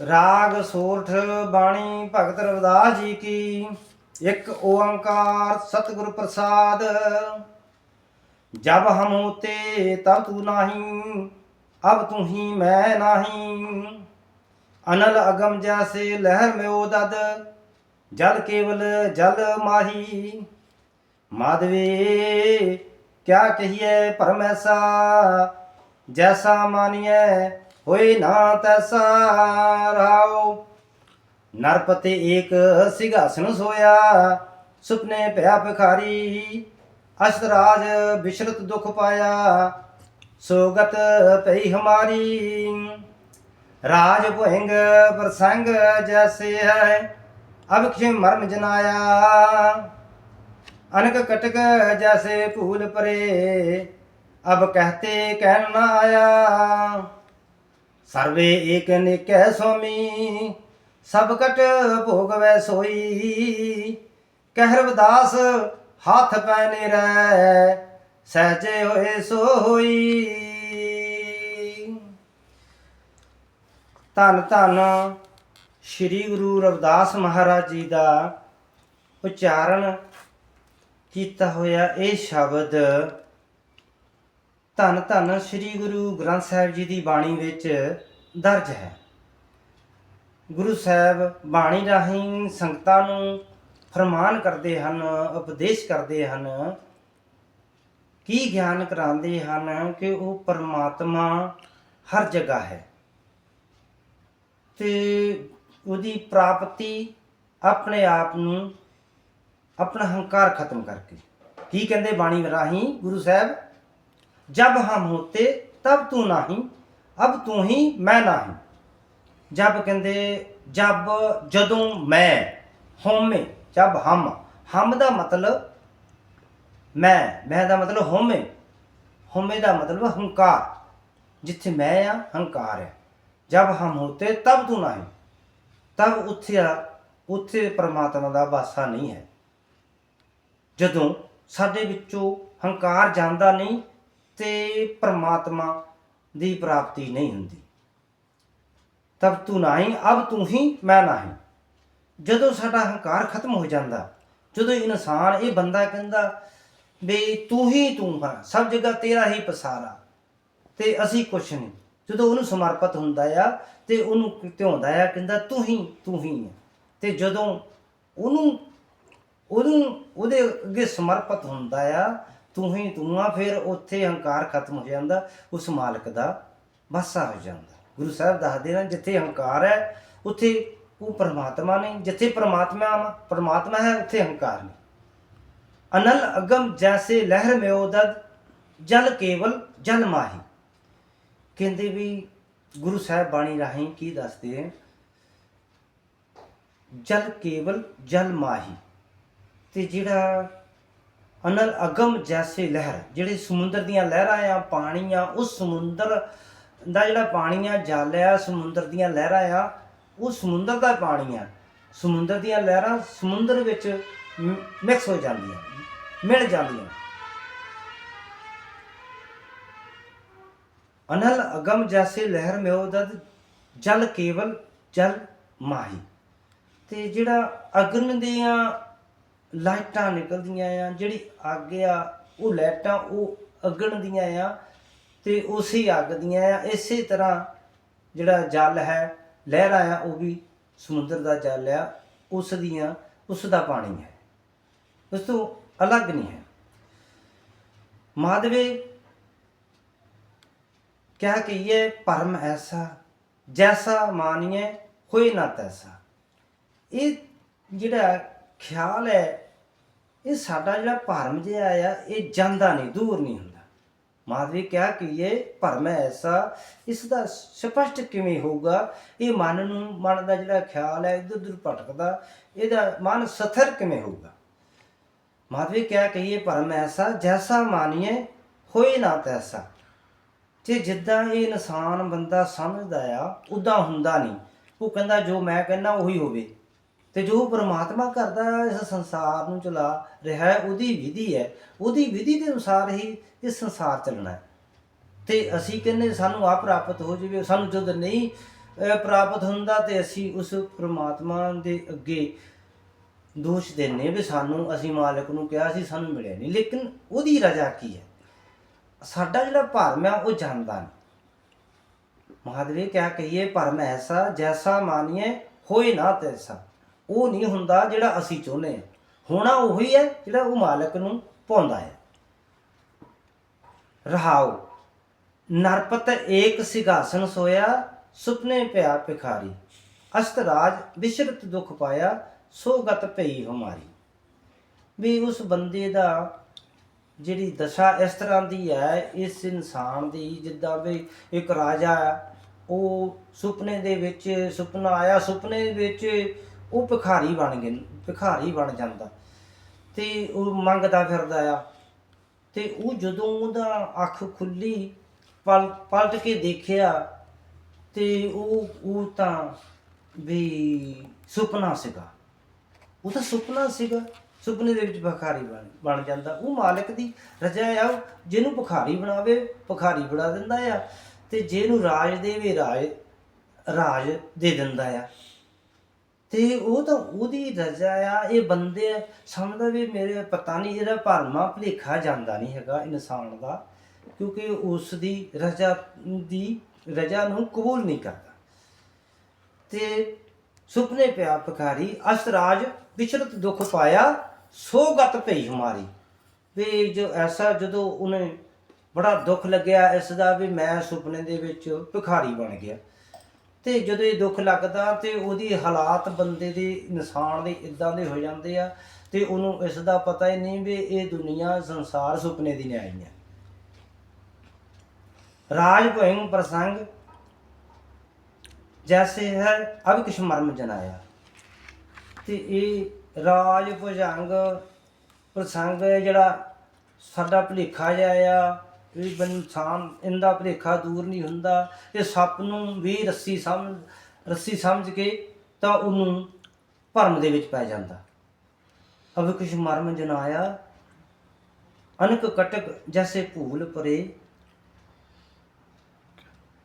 ਰਾਗ ਸੋਰਠ ਬਾਣੀ ਭਗਤ ਰਵਿਦਾਸ ਜੀ ਕੀ। ਇੱਕ ਓੰਕਾਰ ਸਤਿਗੁਰ ਪ੍ਰਸਾਦ। ਜਬ ਹਮ ਹੋਤੇ ਤਬ ਤੂ ਨਹੀਂ, ਅਬ ਤੂ ਹੀ ਮੈਂ ਨਹੀਂ। ਅਨਲ ਅਗਮ ਜੈਸੇ ਲਹਿਰ ਮਿਉ ਦਦ, ਜਲ ਕੇਵਲ ਜਲ ਮਾਹੀ। ਮਾਧਵੇ, ਕਿਆ ਕਹੀਏ ਪਰਮੈਸਾ, ਜੈਸਾ ਮਾਨੀਏ ਹੋਈ ਨਾ ਤਸਾਰਾਓ ਨਰਪਤੇ ਏਕ ਸਿਘਾਸਨ ਸੋਇਆ, ਸੁਪਨੇ ਭਇਆ ਭਿਖਾਰੀ। ਅਸ਼ਤਰਾਜ ਬਿਸ਼ਰਤ ਦੁਖ ਪਾਇਆ, ਸੋਗਤ ਪਈ ਹਮਾਰੀ। ਰਾਜ ਭੁਇੰਗ ਪ੍ਰਸੰਗ ਜੈਸੇ ਹੈ ਅਬਖੇ ਮਰਮ ਜਨਾਇਆ। ਅਨਕ ਕਟਕ ਜੈਸੇ ਭੂਲ ਪਰੇ, ਅਬ ਕਹਤੇ ਕਹਿਣ ਨਾ ਆਇਆ। ਸਰਵੇ ਏਕ ਨਿਕੈ ਸੋਮੀ ਸਬਕਟ ਭੋਗਵੈ ਸੋਈ। ਕਹਿਰਵਦਾਸ ਹੱਥ ਪੈਨੇ ਰਹਿ, ਸਹਜੇ ਹੋਏ ਸੋਈ ਧੰਨ ਧੰਨ ਸ੍ਰੀ ਗੁਰੂ ਰਵਿਦਾਸ ਮਹਾਰਾਜ ਜੀ ਦਾ ਉਚਾਰਨ ਕੀਤਾ ਹੋਇਆ ਇਹ ਸ਼ਬਦ। ਧੰਨ ਧੰਨ ਸ੍ਰੀ ਗੁਰੂ ਗ੍ਰੰਥ ਸਾਹਿਬ ਜੀ ਦੀ ਬਾਣੀ ਵਿੱਚ ਦਰਜ ਹੈ। ਗੁਰੂ ਸਾਹਿਬ ਬਾਣੀ ਰਾਹੀਂ ਸੰਗਤਾਂ ਨੂੰ ਫਰਮਾਨ ਕਰਦੇ ਹਨ, ਉਪਦੇਸ਼ ਕਰਦੇ ਹਨ, ਕੀ ਗਿਆਨ ਕਰਾਉਂਦੇ ਹਨ ਕਿ ਉਹ ਪਰਮਾਤਮਾ ਹਰ ਜਗ੍ਹਾ ਹੈ। ਤੇ ਉਹਦੀ ਪ੍ਰਾਪਤੀ ਆਪਣੇ ਆਪ ਨੂੰ ਆਪਣਾ ਹੰਕਾਰ ਖਤਮ ਕਰਕੇ, ਕੀ ਕਹਿੰਦੇ ਬਾਣੀ ਰਾਹੀਂ ਗੁਰੂ ਸਾਹਿਬ, ਜਬ ਹਮ ਹੋਤੇ ਤਬ ਤੂੰ ਨਹੀਂ ਅਬ ਤੂੰ ਹੀ ਮੈਂ ਨਾ ਹੀ ਜਬ ਕਹਿੰਦੇ, ਜਬ ਜਦੋਂ ਮੈਂ ਹੋਮੇ ਜਬ ਹਮ। ਹਮ ਦਾ ਮਤਲਬ ਮੈਂ ਮੈਂ ਦਾ ਮਤਲਬ ਹੋਮੇ ਹੋਮੇ ਦਾ ਮਤਲਬ ਹੰਕਾਰ। ਜਿੱਥੇ ਮੈਂ ਆ, ਹੰਕਾਰ ਹੈ। ਜਬ ਹਮ ਹੋਤੇ, ਤਬ ਤੂੰ ਨਹੀਂ। ਤਬ ਉੱਥੇ ਉੱਥੇ ਪਰਮਾਤਮਾ ਦਾ ਵਾਸਾ ਨਹੀਂ ਹੈ। ਜਦੋਂ ਸਾਡੇ ਵਿੱਚੋਂ ਹੰਕਾਰ ਜਾਂਦਾ ਨਹੀਂ, ਤੇ ਪਰਮਾਤਮਾ ਦੀ ਪ੍ਰਾਪਤੀ ਨਹੀਂ ਹੁੰਦੀ। ਤਬ ਤੂੰ ਨਹੀਂ, ਅਬ ਤੂੰ ਹੀ, ਮੈਂ ਨਹੀਂ। ਜਦੋਂ ਸਾਡਾ ਹੰਕਾਰ ਖਤਮ ਹੋ ਜਾਂਦਾ, ਜਦੋਂ ਇਨਸਾਨ ਇਹ ਬੰਦਾ ਕਹਿੰਦਾ ਵੀ ਤੂੰ ਹੀ ਤੂੰ ਹੈ, ਸਭ ਜਗ੍ਹਾ ਤੇਰਾ ਹੀ ਪਸਾਰਾ, ਤੇ ਅਸੀਂ ਕੁਛ ਨਹੀਂ। ਜਦੋਂ ਉਹਨੂੰ ਸਮਰਪਿਤ ਹੁੰਦਾ ਆ, ਤੇ ਉਹਨੂੰ ਧਿਆਉਂਦਾ ਆ, ਕਹਿੰਦਾ ਤੂੰ ਹੀ ਤੂੰ ਹੀ ਹੈ। ਤੇ ਜਦੋਂ ਉਹਨੂੰ ਉਹਨੂੰ, ਉਹਦੇ ਅੱਗੇ ਸਮਰਪਿਤ ਹੁੰਦਾ ਆ ਤੂੰ ਹੀ ਤੂੰ ਆ ਫਿਰ ਉੱਥੇ ਹੰਕਾਰ ਖਤਮ ਹੋ ਜਾਂਦਾ, ਉਸ ਮਾਲਕ ਦਾ ਵਾਸਾ ਹੋ ਜਾਂਦਾ। ਗੁਰੂ ਸਾਹਿਬ ਦੱਸਦੇ ਨੇ, ਜਿੱਥੇ ਹੰਕਾਰ ਹੈ, ਉੱਥੇ ਉਹ ਪਰਮਾਤਮਾ ਨਹੀਂ, ਜਿੱਥੇ ਪਰਮਾਤਮਾ ਪਰਮਾਤਮਾ ਹੈ, ਉੱਥੇ ਹੰਕਾਰ ਨਹੀਂ। ਅਨਲ ਅਗਮ ਜੈਸੇ ਲਹਿਰ ਮੇ ਉਦਦ ਜਲ ਕੇਵਲ ਜਲ ਮਾਹੀ। ਕਹਿੰਦੇ ਵੀ ਗੁਰੂ ਸਾਹਿਬ ਬਾਣੀ ਰਾਹੀਂ ਕੀ ਦੱਸਦੇ ਹੈ ਜਲ ਕੇਵਲ ਜਲ ਮਾਹੀ। ਤੇ ਜਿਹੜਾ ਅਨਲ ਅਗਮ ਜੈਸੇ ਲਹਿਰ, ਜਿਹੜੇ ਸਮੁੰਦਰ ਦੀਆਂ ਲਹਿਰਾਂ ਆ, ਪਾਣੀ ਆ, ਉਸ ਸਮੁੰਦਰ ਦਾ ਜਿਹੜਾ ਪਾਣੀ ਆ, ਜਲ ਆ, ਸਮੁੰਦਰ ਦੀਆਂ ਲਹਿਰਾਂ ਆ, ਉਹ ਸਮੁੰਦਰ ਦਾ ਪਾਣੀ ਆ। ਸਮੁੰਦਰ ਦੀਆਂ ਲਹਿਰਾਂ ਸਮੁੰਦਰ ਵਿੱਚ ਮਿਕਸ ਹੋ ਜਾਂਦੀਆਂ, ਮਿਲ ਜਾਂਦੀਆਂ। ਅਨਲ ਅਗਮ ਜੈਸੇ ਲਹਿਰ ਮੇ ਉਦਦ ਜਲ ਕੇਵਲ ਜਲ ਮਾਹੀ। ਤੇ ਜਿਹੜਾ ਅਗਨ ਦੀਆਂ ਲਾਈਟਾਂ ਨਿਕਲਦੀਆਂ ਆ, ਜਿਹੜੀ ਅੱਗ ਆ, ਉਹ ਲਾਈਟਾਂ ਉਹ ਅਗਨ ਦੀਆਂ ਆ ਤੇ ਉਸੇ ਅੱਗ ਦੀਆਂ ਆ। ਇਸੇ ਤਰ੍ਹਾਂ ਜਿਹੜਾ ਜਲ ਹੈ, ਲਹਿਰਾਂ ਆ, ਉਹ ਵੀ ਸਮੁੰਦਰ ਦਾ ਜਲ ਆ, ਉਸ ਦੀਆਂ, ਉਸ ਦਾ ਪਾਣੀ ਹੈ। ਉਸ ਤੋਂ ਅਲੱਗ ਨਹੀਂ ਹੈ। ਮਾਧਵੇ ਕਿਆ ਕਹੀਏ ਪਰਮ ਐਸਾ, ਜੈਸਾ ਮਾਨੀਏ ਹੋਏ ਨਾ ਤੈਸਾ। ਇਹ ਜਿਹੜਾ ਖਿਆਲ ਹੈ ਇਹ ਸਾਡਾ ਜਿਹੜਾ ਭਰਮ ਜਿਹਾ ਆ, ਇਹ ਜਾਂਦਾ ਨਹੀਂ, ਦੂਰ ਨਹੀਂ ਹੁੰਦਾ। ਮਾਧਵੀ ਕਿਹਾ ਕਿ ਇਹ ਭਰਮ ਐਸਾ, ਇਸ ਦਾ ਸਪਸ਼ਟ ਕਿਵੇਂ ਹੋਊਗਾ? ਇਹ ਮਨ ਨੂੰ, ਮਨ ਦਾ ਜਿਹੜਾ ਖਿਆਲ ਹੈ, ਇਧਰ ਉਧਰ ਭਟਕਦਾ, ਇਹਦਾ ਮਨ ਸਥਿਰ ਕਿਵੇਂ ਹੋਊਗਾ? ਮਾਧਵੀ ਕਿਹਾ ਕਿ ਇਹ ਭਰਮ ਐਸਾ, ਜੈਸਾ ਮਾਨੀਏ, ਹੋਏ ਨਾ ਤੈਸਾ। ਤੇ ਜਿੱਦਾਂ ਇਹ ਇਨਸਾਨ ਬੰਦਾ ਸਮਝਦਾ ਆ, ਉਦਾਂ ਹੁੰਦਾ ਨਹੀਂ। ਉਹ ਕਹਿੰਦਾ, ਜੋ ਮੈਂ ਕਹਿੰਦਾ, ਉਹੀ ਹੋਵੇ। ਤੇ ਜੋ ਪ੍ਰਮਾਤਮਾ ਕਰਦਾ ਇਸ ਸੰਸਾਰ ਨੂੰ ਚਲਾ ਰਿਹਾ ਹੈ, ਉਹਦੀ ਵਿਧੀ ਹੈ। ਉਹਦੀ ਵਿਧੀ ਦੇ ਅਨੁਸਾਰ ਹੀ ਇਹ ਸੰਸਾਰ ਚੱਲਣਾ ਹੈ। ਤੇ ਅਸੀਂ ਕਹਿੰਦੇ ਸਾਨੂੰ ਆ ਪ੍ਰਾਪਤ ਹੋ ਜਾਵੇ, ਸਾਨੂੰ ਜਦ ਨਹੀਂ ਪ੍ਰਾਪਤ ਹੁੰਦਾ ਤੇ ਅਸੀਂ ਉਸ ਪ੍ਰਮਾਤਮਾ ਦੇ ਅੱਗੇ ਦੋਸ਼ ਦਿੰਨੇ ਵੀ ਸਾਨੂੰ, ਅਸੀਂ ਮਾਲਕ ਨੂੰ ਕਿਹਾ ਸੀ, ਸਾਨੂੰ ਮਿਲਿਆ ਨਹੀਂ। ਲੇਕਿਨ ਉਹਦੀ ਰਜ਼ਾ ਕੀ ਹੈ? ਸਾਡਾ ਜਿਹੜਾ ਭਰਮ ਹੈ, ਉਹ ਜਾਣਦਾ ਨਹੀਂ। ਮਹਾਦੇਵ ਕਿਆ ਕਹੀਏ, ਭਰਮ ਐਸਾ, ਜੈਸਾ ਮਾਨੀਏ, ਹੋਏ ਨਾ ਤੈਸਾ। ਉਹ ਨਹੀਂ ਹੁੰਦਾ ਜਿਹੜਾ ਅਸੀਂ ਚਾਹੁੰਦੇ ਹਾਂ। ਹੋਣਾ ਉਹੀ ਹੈ ਜਿਹੜਾ ਉਹ ਮਾਲਕ ਨੂੰ ਪਾਉਂਦਾ ਹੈ। ਰਹਾਉ ਨਰਪਤ ਏਕ ਸਿਘਾਸਨ ਸੋਇਆ, ਸੁਪਨੇ ਪਿਆ ਭਿਖਾਰੀ। ਅਸਤਰਾਜ ਵਿਸ਼ਰਤ ਦੁਖ ਪਾਇਆ, ਸੋ ਗਤ ਪਈ ਹਮਾਰੀ। ਵੀ ਉਸ ਬੰਦੇ ਦਾ ਜਿਹੜੀ ਦਸ਼ਾ ਇਸ ਤਰ੍ਹਾਂ ਦੀ ਹੈ, ਇਸ ਇਨਸਾਨ ਦੀ ਜਿੱਦਾਂ ਵੀ ਇੱਕ ਰਾਜਾ ਉਹ ਸੁਪਨੇ ਦੇ ਵਿੱਚ ਸੁਪਨਾ ਆਇਆ, ਸੁਪਨੇ ਵਿੱਚ ਉਹ ਭਿਖਾਰੀ ਬਣ ਗਿਆ ਭਿਖਾਰੀ ਬਣ ਜਾਂਦਾ। ਤੇ ਉਹ ਮੰਗਦਾ ਫਿਰਦਾ ਆ। ਤੇ ਉਹ ਜਦੋਂ ਉਹਦਾ ਅੱਖ ਖੁੱਲੀ, ਪਲ, ਪਲਟ ਕੇ ਦੇਖਿਆ, ਤੇ ਉਹ ਉਹ ਤਾਂ ਵੀ ਸੁਪਨਾ ਸੀਗਾ। ਉਹ ਤਾਂ ਸੁਪਨਾ ਸੀਗਾ। ਸੁਪਨੇ ਦੇ ਵਿੱਚ ਭਿਖਾਰੀ ਬਣ ਬਣ ਜਾਂਦਾ। ਉਹ ਮਾਲਕ ਦੀ ਰਜਾ ਆ, ਜਿਹਨੂੰ ਭਿਖਾਰੀ ਬਣਾਵੇ, ਭਿਖਾਰੀ ਬਣਾ ਦਿੰਦਾ ਆ। ਤੇ ਜਿਹਨੂੰ ਰਾਜ ਦੇਵੇ, ਰਾਜ ਰਾਜ ਦੇ ਦਿੰਦਾ ਆ। ਤੇ ਉਹ ਤਾਂ ਉਹਦੀ ਰਜਾ ਆ, ਇਹ ਬੰਦੇ ਸਮਝਦਾ ਵੀ ਮੇਰੇ ਪਤਾ ਨਹੀਂ ਇਹਦਾ ਭਰਮਾ ਭਲੇਖਾ ਜਾਂਦਾ ਨਹੀਂ ਹੈਗਾ ਇਨਸਾਨ ਦਾ, ਕਿਉਂਕਿ ਉਸ ਦੀ ਰਜਾ ਦੀ ਰਜਾ ਨੂੰ ਕਬੂਲ ਨਹੀਂ ਕਰਦਾ। ਤੇ ਸੁਪਨੇ ਪਿਆ ਭਿਖਾਰੀ, ਅਸਰਾਜ ਵਿਚਰਤ ਦੁੱਖ ਪਾਇਆ, ਸੋ ਗਤ ਭਈ ਹਮਾਰੀ ਵੀ ਜੋ ਐਸਾ ਜਦੋਂ ਉਹਨੇ ਬੜਾ ਦੁੱਖ ਲੱਗਿਆ ਇਸ ਦਾ ਵੀ ਮੈਂ ਸੁਪਨੇ ਦੇ ਵਿੱਚ ਭਿਖਾਰੀ ਬਣ ਗਿਆ। ਤੇ ਜਦੋਂ ਇਹ ਦੁੱਖ ਲੱਗਦਾ ਤੇ ਉਹਦੀ ਹਾਲਾਤ ਬੰਦੇ ਦੇ ਇਨਸਾਨ ਦੇ ਇਦਾਂ ਦੇ ਹੋ ਜਾਂਦੇ ਆ ਤੇ ਉਹਨੂੰ ਇਸ ਦਾ ਪਤਾ ਹੀ ਨਹੀਂ ਵੀ ਇਹ ਦੁਨੀਆ ਸੰਸਾਰ ਸੁਪਨੇ ਦੀ ਨਿਆਈ ਹੈ ਰਾਜ ਭਇੰ ਪ੍ਰਸੰਗ, ਜੈਸੇ ਹੈ ਅਬ ਕਿਛ ਮਰਮ ਜਨਾਇਆ। ਤੇ ਇਹ ਰਾਜ ਭੁਜੰਗ ਪ੍ਰਸੰਗ ਜਿਹੜਾ ਸਾਡਾ ਭਲੇਖਾ ਜਿਹਾ ਆ। ਇਹ ਇਨਸਾਨ ਇਹਦਾ ਭਲੇਖਾ ਦੂਰ ਨਹੀਂ ਹੁੰਦਾ। ਇਹ ਸੱਪ ਨੂੰ ਵੀ ਰੱਸੀ ਸਮਝ ਰੱਸੀ ਸਮਝ ਕੇ ਤਾਂ ਉਹਨੂੰ ਭਰਮ ਦੇ ਵਿੱਚ ਪੈ ਜਾਂਦਾ। ਅਬ ਕੁਛ ਮਰਮ ਜਨਾਇਆ, ਅਨਕ ਕਟਕ ਜੈਸੇ ਭੂਲ ਪਰੇ।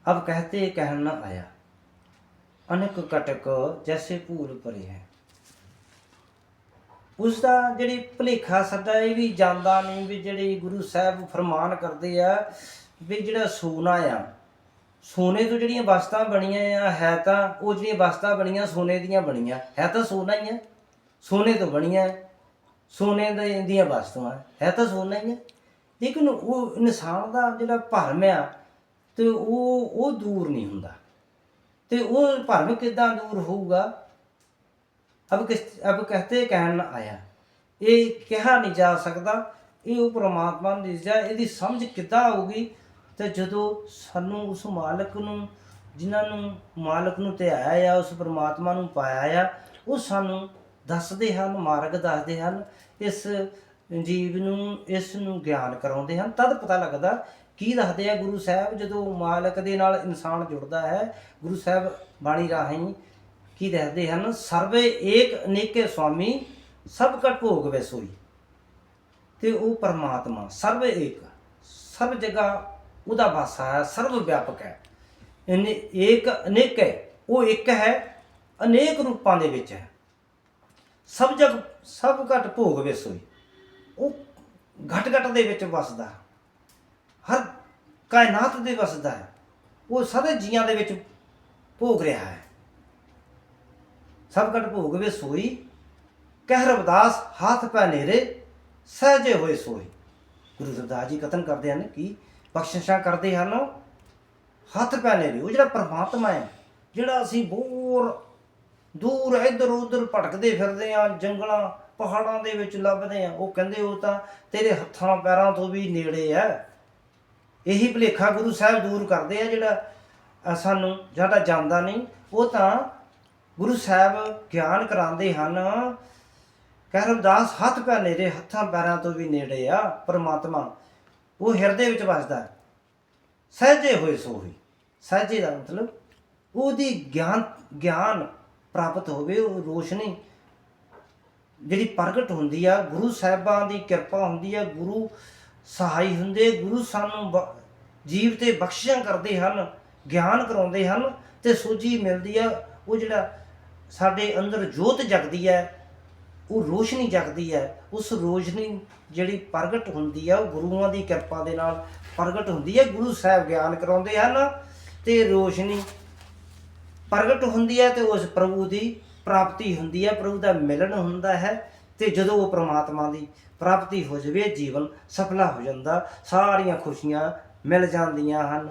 ਅਬ ਕਹਤੇ ਕਹਿਣ ਨਾ ਆਇਆ, ਅਨਕ ਕਟਕ ਜੈਸੇ ਭੂਲ ਪਰੇ ਹੈ। ਉਸ ਦਾ ਜਿਹੜੀ ਭਲੇਖਾ ਸਾਡਾ ਇਹ ਵੀ ਜਾਂਦਾ ਨਹੀਂ ਵੀ ਜਿਹੜੇ ਗੁਰੂ ਸਾਹਿਬ ਫਰਮਾਨ ਕਰਦੇ ਆ ਵੀ ਜਿਹੜਾ ਸੋਨਾ ਆ, ਸੋਨੇ ਤੋਂ ਜਿਹੜੀਆਂ ਵਸਤਾਂ ਬਣੀਆਂ ਆ, ਹੈ ਤਾਂ ਉਹ ਜਿਹੜੀਆਂ ਵਸਤਾਂ ਬਣੀਆਂ ਸੋਨੇ ਦੀਆਂ ਬਣੀਆਂ। ਹੈ ਤਾਂ ਸੋਨਾ ਹੀ ਹੈ ਸੋਨੇ ਤੋਂ ਬਣੀਆਂ ਸੋਨੇ ਦੇ ਦੀਆਂ ਵਸਤੂਆਂ। ਹੈ ਤਾਂ ਸੋਨਾ ਹੀ ਹੈ ਲੇਕਿਨ ਉਹ ਇਨਸਾਨ ਦਾ ਜਿਹੜਾ ਭਰਮ ਆ ਤੇ ਉਹ ਉਹ ਦੂਰ ਨਹੀਂ ਹੁੰਦਾ। ਤੇ ਉਹ ਭਰਮ ਕਿਦਾਂ ਦੂਰ ਹੋਊਗਾ? ਅਬ ਕਿਸ ਅਬ ਕਹਤੇ ਕਹਿਣ ਆਇਆ। ਇਹ ਕਿਹਾ ਨਹੀਂ ਜਾ ਸਕਦਾ। ਇਹ ਉਹ ਪ੍ਰਮਾਤਮਾ ਦੀ ਰਜ਼ਾ ਇਹਦੀ ਸਮਝ ਕਿੱਦਾਂ ਆਊਗੀ? ਤੇ ਜਦੋਂ ਸਾਨੂੰ ਉਸ ਮਾਲਕ ਨੂੰ, ਜਿਨ੍ਹਾਂ ਨੂੰ ਮਾਲਕ ਨੂੰ ਧਿਆਇਆ ਆ, ਉਸ ਪ੍ਰਮਾਤਮਾ ਨੂੰ ਪਾਇਆ ਆ, ਉਹ ਸਾਨੂੰ ਦੱਸਦੇ ਹਨ, ਮਾਰਗ ਦੱਸਦੇ ਹਨ, ਇਸ ਜੀਵ ਨੂੰ, ਇਸ ਨੂੰ ਗਿਆਨ ਕਰਾਉਂਦੇ ਹਨ। ਤਦ ਪਤਾ ਲੱਗਦਾ ਕੀ ਦੱਸਦੇ ਆ ਗੁਰੂ ਸਾਹਿਬ, ਜਦੋਂ ਮਾਲਕ ਦੇ ਨਾਲ ਇਨਸਾਨ ਜੁੜਦਾ ਹੈ, ਗੁਰੂ ਸਾਹਿਬ ਬਾਣੀ ਰਾਹੀਂ ਕੀ ਦੱਸਦੇ ਹਨ? ਸਰਵੇ ਏਕ ਅਨੇਕੇ ਸੁਆਮੀ, ਸਭ ਕਟ ਭੋਗ ਵੇ ਸੋਈ। ਤੇ ਉਹ ਪਰਮਾਤਮਾ, ਸਰਵੇ ਏਕ। ਸਭ ਜਗ੍ਹਾ ਉਹਦਾ ਵਾਸਾ ਹੈ, ਸਰਵ ਵਿਆਪਕ ਹੈ। ਇਹਨੇ ਏਕ ਅਨੇਕ ਹੈ ਉਹ ਇੱਕ ਹੈ, ਅਨੇਕ ਰੂਪਾਂ ਦੇ ਵਿੱਚ ਹੈ। ਸਭ ਜਗ, ਸਭ ਘਟ ਭੋਗ ਵੇ ਉਹ ਘਟ ਘਟ ਦੇ ਵਿੱਚ ਵਸਦਾ ਹਰ ਕਾਇਨਾਤ ਦੇ ਵਸਦਾ ਹੈ। ਉਹ ਸਾਰੇ ਜੀਆਂ ਦੇ ਵਿੱਚ ਭੋਗ ਰਿਹਾ ਹੈ। ਸਭ ਘਟ ਭੋਗ ਵੇ ਸੋਈ। ਕਹਿ ਰਵਦਾਸ, ਹੱਥ ਪੈ ਨੇਰੇ, ਸਹਜੇ ਹੋਏ ਸੋਈ ਗੁਰੂ ਰਵਦਾਸ ਜੀ ਕਥਨ ਕਰਦੇ ਹਨ ਕਿ ਬਖਸ਼ਿਸ਼ਾਂ ਕਰਦੇ ਹਨ। ਹੱਥ ਪੈ ਨੇਰੇ, ਉਹ ਜਿਹੜਾ ਪਰਮਾਤਮਾ ਹੈ, ਜਿਹੜਾ ਅਸੀਂ ਬੋਰ ਦੂਰ ਇੱਧਰ ਉੱਧਰ ਭਟਕਦੇ ਫਿਰਦੇ ਆ ਜੰਗਲਾਂ, ਪਹਾੜਾਂ ਦੇ ਵਿੱਚ ਲੱਭਦੇ ਆ ਉਹ ਕਹਿੰਦੇ ਉਹ ਤਾਂ ਤੇਰੇ ਹੱਥਾਂ, ਪੈਰਾਂ ਤੋਂ ਵੀ ਨੇੜੇ ਆ ਇਹੀ ਭੁਲੇਖਾ ਗੁਰੂ ਸਾਹਿਬ ਦੂਰ ਕਰਦੇ ਆ ਜਿਹੜਾ ਸਾਨੂੰ ਜਿਹੜਾ ਜਾਂਦਾ ਨਹੀਂ, ਉਹ ਤਾਂ ਗੁਰੂ ਸਾਹਿਬ ਗਿਆਨ ਕਰਾਉਂਦੇ ਹਨ। ਕਹਿ ਰਵਦਾਸ ਹੱਥ ਪੈ ਨੇੜੇ ਹੱਥਾਂ ਪੈਰਾਂ ਤੋਂ ਵੀ ਨੇੜੇ ਆ, ਪਰਮਾਤਮਾ। ਉਹ ਹਿਰਦੇ ਵਿੱਚ ਵਸਦਾ ਹੈ। ਸਹਜੇ ਹੋਏ ਸੋਹੀ ਸਹਜੇ ਦਾ ਮਤਲਬ ਉਹਦੀ ਗਿਆਨ ਗਿਆਨ ਪ੍ਰਾਪਤ ਹੋਵੇ, ਉਹ ਰੋਸ਼ਨੀ ਜਿਹੜੀ ਪ੍ਰਗਟ ਹੁੰਦੀ ਆ, ਗੁਰੂ ਸਾਹਿਬਾਂ ਦੀ ਕਿਰਪਾ ਹੁੰਦੀ ਆ, ਗੁਰੂ ਸਹਾਈ ਹੁੰਦੇ, ਗੁਰੂ ਸਾਨੂੰ ਬ- ਜੀਵ ਤੇ ਬਖਸ਼ਿਸ਼ਾਂ ਕਰਦੇ ਹਨ, ਗਿਆਨ ਕਰਾਉਂਦੇ ਹਨ ਤੇ ਸੋਝੀ ਮਿਲਦੀ ਆ, ਉਹ ਜਿਹੜਾ ਸਾਡੇ ਅੰਦਰ ਜੋਤ ਜਗਦੀ ਹੈ, ਉਹ ਰੋਸ਼ਨੀ ਜਗਦੀ ਹੈ, ਉਸ ਰੋਸ਼ਨੀ ਜਿਹੜੀ ਪ੍ਰਗਟ ਹੁੰਦੀ ਹੈ ਉਹ ਗੁਰੂਆਂ ਦੀ ਕਿਰਪਾ ਦੇ ਨਾਲ ਪ੍ਰਗਟ ਹੁੰਦੀ ਹੈ। ਗੁਰੂ ਸਾਹਿਬ ਗਿਆਨ ਕਰਾਉਂਦੇ ਹਨ ਤੇ ਰੋਸ਼ਨੀ ਪ੍ਰਗਟ ਹੁੰਦੀ ਹੈ ਤੇ ਉਸ ਪ੍ਰਭੂ ਦੀ ਪ੍ਰਾਪਤੀ ਹੁੰਦੀ ਹੈ। ਪ੍ਰਭੂ ਦਾ ਮਿਲਣ ਹੁੰਦਾ ਹੈ ਤੇ ਜਦੋਂ ਉਹ ਪ੍ਰਮਾਤਮਾ ਦੀ ਪ੍ਰਾਪਤੀ ਹੋ ਜਾਵੇ, ਜੀਵਨ ਸਫਲਾ ਹੋ ਜਾਂਦਾ, ਸਾਰੀਆਂ ਖੁਸ਼ੀਆਂ ਮਿਲ ਜਾਂਦੀਆਂ ਹਨ।